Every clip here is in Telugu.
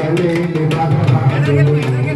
I'm gonna get go.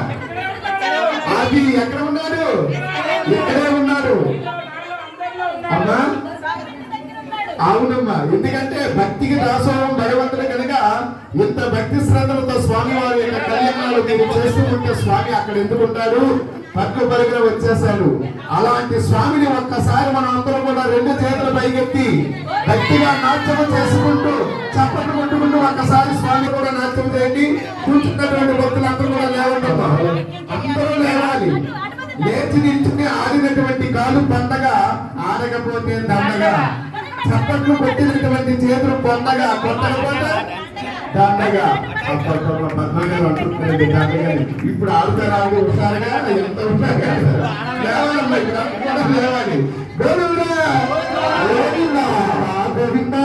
ఆది అది ఎక్కడ ఉన్నాడు ఇక్కడే ఉన్నాడు అమ్మా. అవునమ్మా. ఎందుకంటే భక్తికి దాసోహం భగవంతుడు కనుక ఇంత భక్తి శ్రద్ధలతో స్వామి వారి యొక్క కళ్యాణాలు మీరు చేస్తూ ఉంటే స్వామి అక్కడ ఎందుకు ఉంటాడు? పట్టు పరుగున వచ్చేసాడు అలాంటి స్వామిని ఒక్కసారి మనం అందరం కూడా రెండు చేతులు పైకెత్తి భక్తిగా నాట్యం చేసుకుంటూ చప్పట్లు కొట్టుకుంటూ ఒక్కసారి స్వామి కూడా నాట్యం చేయండి. కూర్చున్నటువంటి లేచి నిల్చుని ఆడినటువంటి కాలు పండగ ఆడకపోతే దండగా. చప్పట్లు కొట్టినటువంటి చేతులు పొందగా పొందకపోతే దండగా. అప్పట్లో పద్మగారు అంటున్నారండి దండగాని. ఇప్పుడు ఆడుతారు? ఆడి హుషారుగా ఎంత లేవాలమ్మా కూడా లేవాలి. గోవిందా! గోవిందా! గోవిందా!